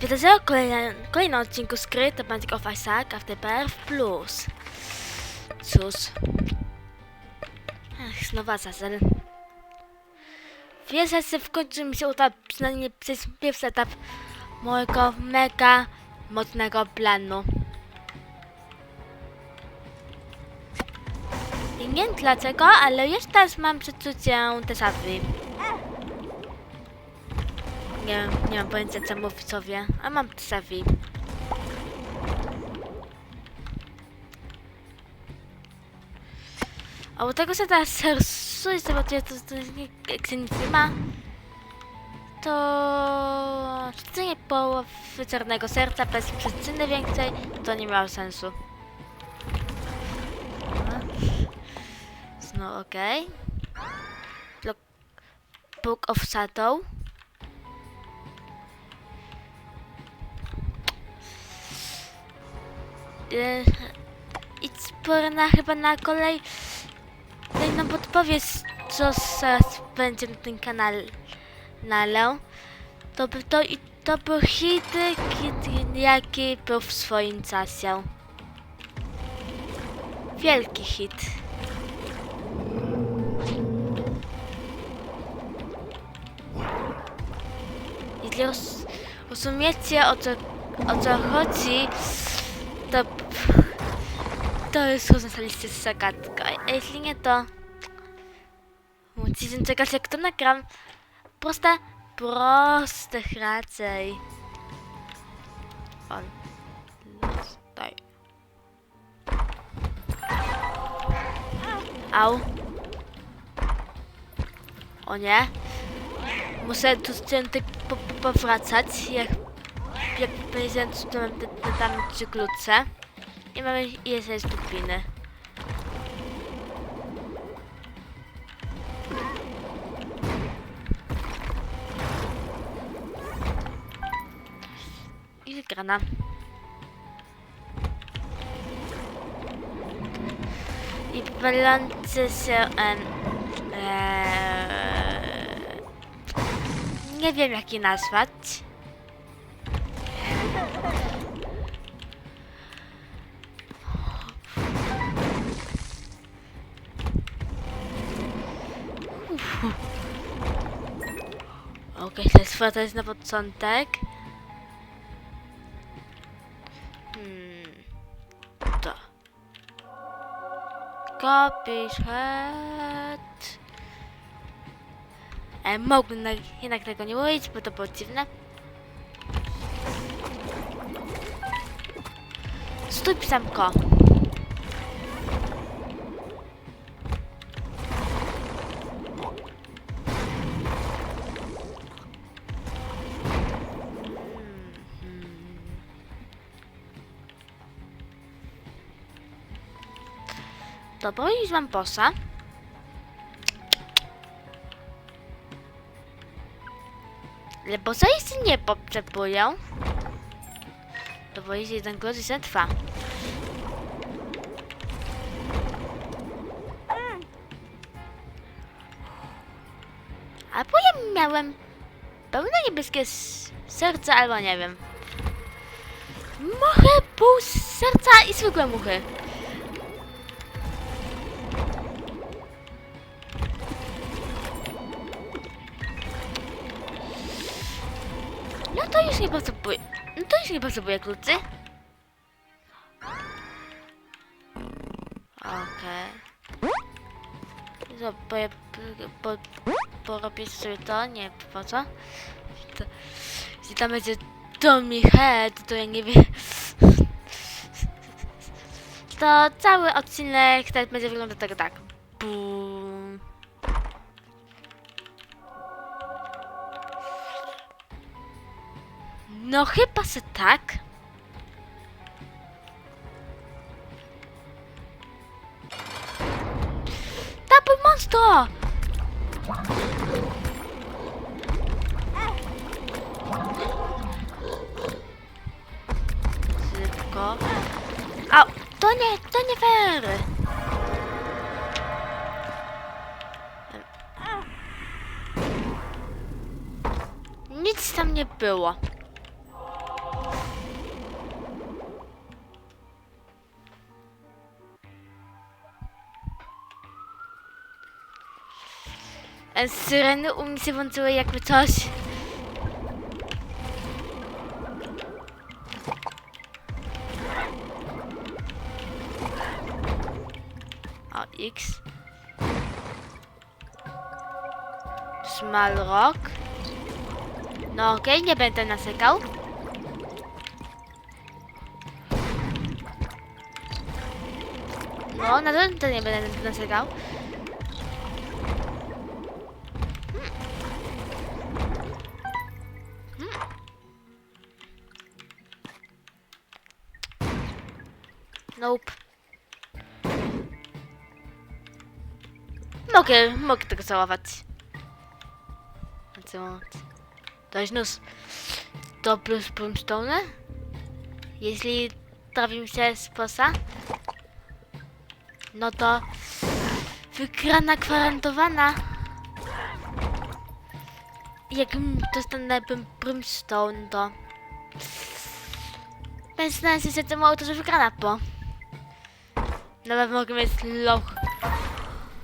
Witajcie w kolejnym, kolejnym odcinku z The Binding of Isaac FTPR Plus. Cóż. Ech, znowu Azazel. Wiesz, że w końcu mi się uda przynajmniej przez pierwszy etap mojego mega mocnego planu. I nie wiem dlaczego, ale już teraz mam przeczucie déjà vu. Nie, nie mam pojęcia czemu widzowie, a mam vu. A u tego, że teraz rysuję sobie to, to, to jak się nic nie ma, to rzucenie połowy czarnego serca bez przyczyny większej, to nie miało sensu. No okej. Okay. Book of Shadow. I spora na chyba na kolej. Nam podpowiedź, co zaraz będzie na tym kanale. kanale. To by to i to był hit, jaki był w swoim czasie. Wielki hit. Jeśli roz, rozumiecie o co, o co chodzi, to jest rozwiązaliście zagadka. A jeśli nie, to musicie czekać jak to nagram. Proste, proste raczej. On. Daj. Au. O nie. Muszę tu po, powracać, jak, jak te, te tam trzy klucze. I mamy i jest jest dupiny. I wygrana. I balance się... em, eee, nie wiem jak je nazwać. Okej, to jest na początek. Hmm. To. Kopisz het. E, mógłbym na, jednak tego nie mówić, bo to było dziwne. Stój pisamko. Dobra, już mam posa. Ale bossa jeszcze nie potrzebuję. To jest jeden godzin za dwa. Albo ja miałem pełne niebieskie serce, albo nie wiem. Muchy, pół serca i zwykłe muchy. Już nie potrzebuję kluczy. Okej. Okay. Po, po, porobię sobie to, nie po co. Jeśli tam będzie Tommy Head, to ja nie wiem. To cały odcinek tak będzie wyglądał tak, tak. Bum. No chyba se tak. Double monster! Szybko. Au, to nie, to nie fair! Nic tam nie było. Syreny u mnie się włączyły jakby coś. O, X. Small Rock. No okej, nie będę nasykał. No, na to nie będę nasykał. Nope. Mogę, mogę tego całować. A co? Dać nos do plus brimstone? Jeśli trafi się sposa, no to wygrana gwarantowana. Jakbym dostanę brimstone, to sensu się tym auto, że wygrana po. Nawet mogę mieć loch.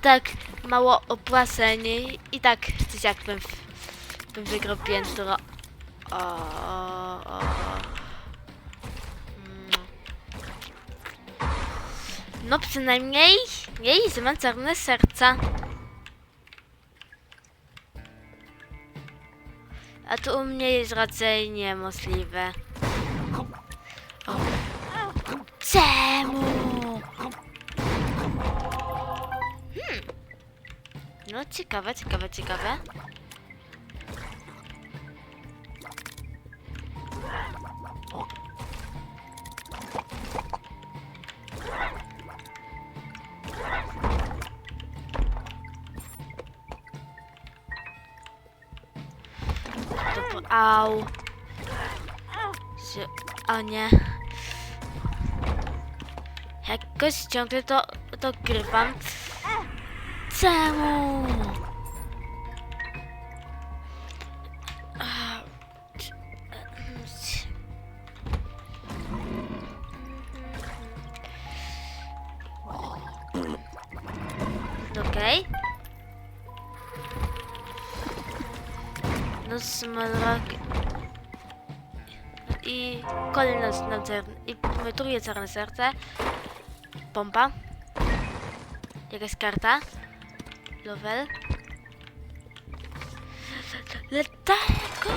Tak mało opłacenie i tak coś jak bym, wygrał piętro. O, o, o. Mm. No przynajmniej jej zmęczone serca. A to u mnie jest raczej niemożliwe. O. Czemu? No ciekawe, ciekawe, ciekawe. Au. O nie. Jakoś ciągle to, to grywam. Czemu? C- c- Okej. No smalak. I kolejne na czarne. I drugie czarne serce. Pompa. Jakaś karta. Lovel. Letego!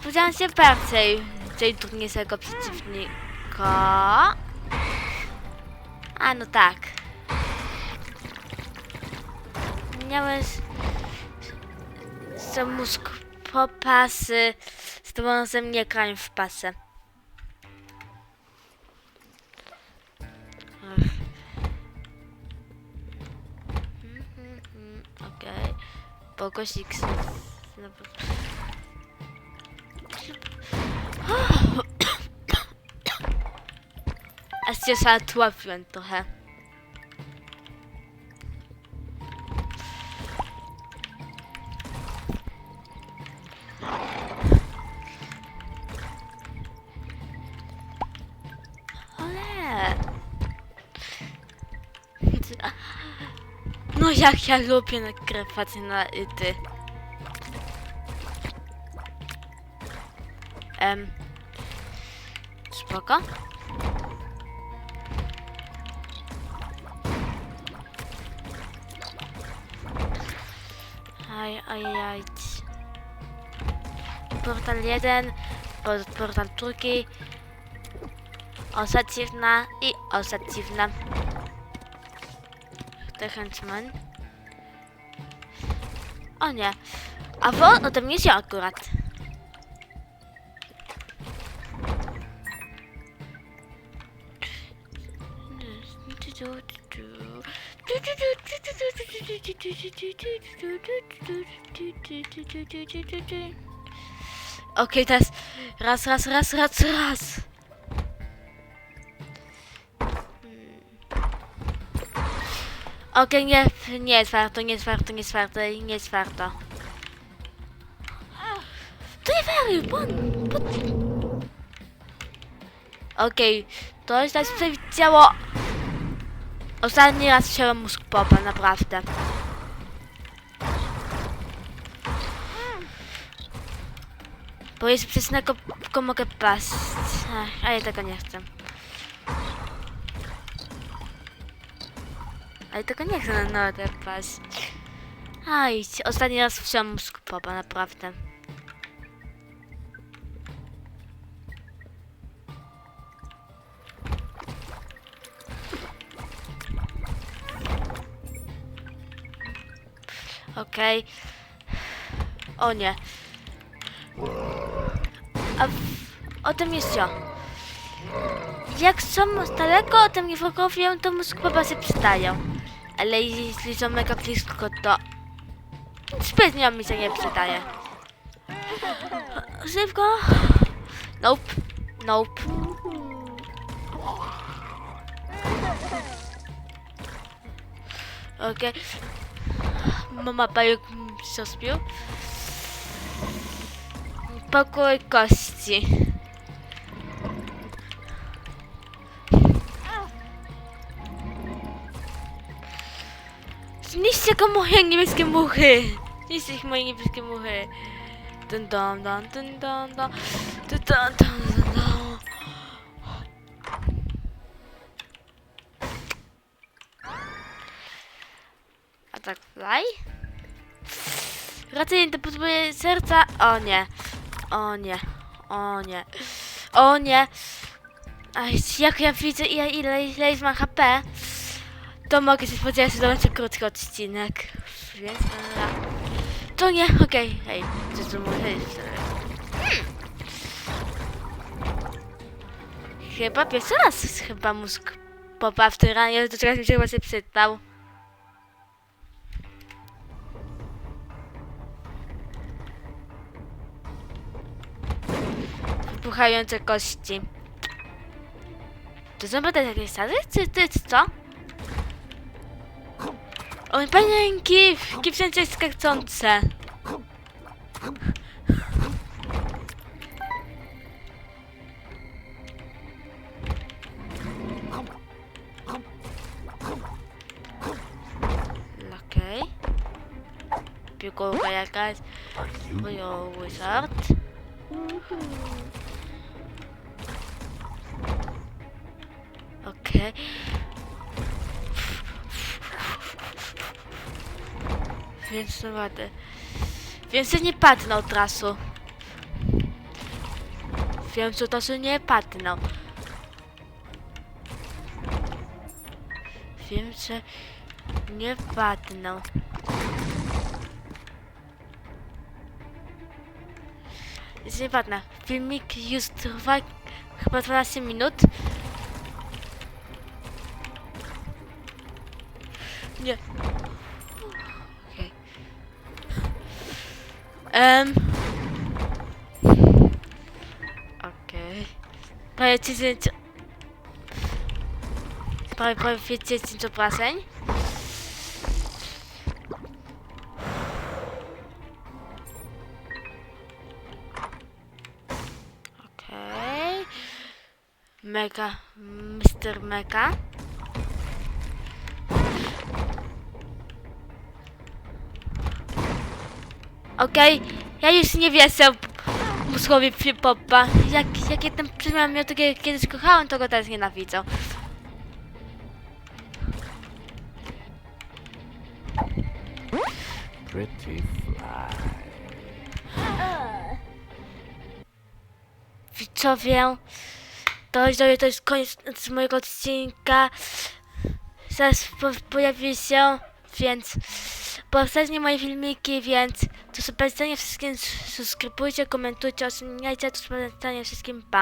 Spodziewam się bardziej tej trudniejszego przeciwnika. A no tak. Miałeś co mózg po pasy, z tobą ze mnie krań w pasę. Pokosik. Aż się zatłapiłem trochę. Jak ja lubię nagrywać na ty. Em. Spoko. Aj, aj, aj. Portal 1, po- portal drugi, ostatniwna i ostatniwna. The Huntsman. O nie. A wo ode mnie się akurat. Okej, teraz raz, raz, raz, raz, raz. Hmm. Okej, nie, nie jest warto, nie jest warto, nie jest warto, nie jest warto. To nie fair, bon, bon. Okej, to już nas przewidziało. Ostatni raz wziąłem mózg popa, naprawdę. Bo jest przez niego tylko mogę paść. A ja tego nie chcę. Ale tego nie chcę na nodę paść. A idź, ostatni raz wziąłem mózg popa, naprawdę. Okej. O nie. A w, o tym jest co? Jak są daleko o tym nie wiem, to mózg popa się przydają. Ale jeśli są mega blisko, to zbytnio mi się nie przydaje. Szybko. Nope. Nope. Okej. Mama pająk się spił. Pokój kości. Zniszcie go moje niebieskie muchy! Zniszcie ich moje niebieskie muchy! Dun dun dun dun dun dun dun dun dun dun dun. A tak fly? Raczej nie potrzebuję serca. O nie. O nie. O nie. O nie. Aj, jak ja widzę ile, ile, ile jest ma HP, to mogę się spodziewać, że to będzie krótki odcinek. Więc. To nie, okej, hej. Co to mój hej. Hmm. Chyba pierwszy raz chyba mózg popa w tyranie, do czegoś mi się chyba się przydał. Wybuchające kości. To są jakieś sady? Czy ty co? Oj, pewnie kif! Kif wszędzie jest. No, okej. Okay. Pigułka jakaś. Boją wizard. Okej. Okay. Więc no ładnie. Więcej nie padnę od razu. Wiem, że od razu nie padną. Wiem, że nie padną. Jest nie padnę. Filmik już trwa chyba 12 minut. Um. Okej. Okay. Powiedzcie zdjęcie... Po, powiedzcie zdjęcie plaseń. Okej. Okay. Mega. Mr. Mega. Okej, ja już nie wierzę mózgowi popa. Jak, jak jeden przedmiot miał takie kiedyś kochałem, to go teraz nienawidzę. Pretty fly. Widzowie, to, jest- to jest koniec z mojego odcinka. Zaraz po, pojawi się, więc po ostatnie moje filmiki, więc to są polecenie wszystkim, subskrybujcie, komentujcie, oceniajcie, to są polecenie wszystkim, pa!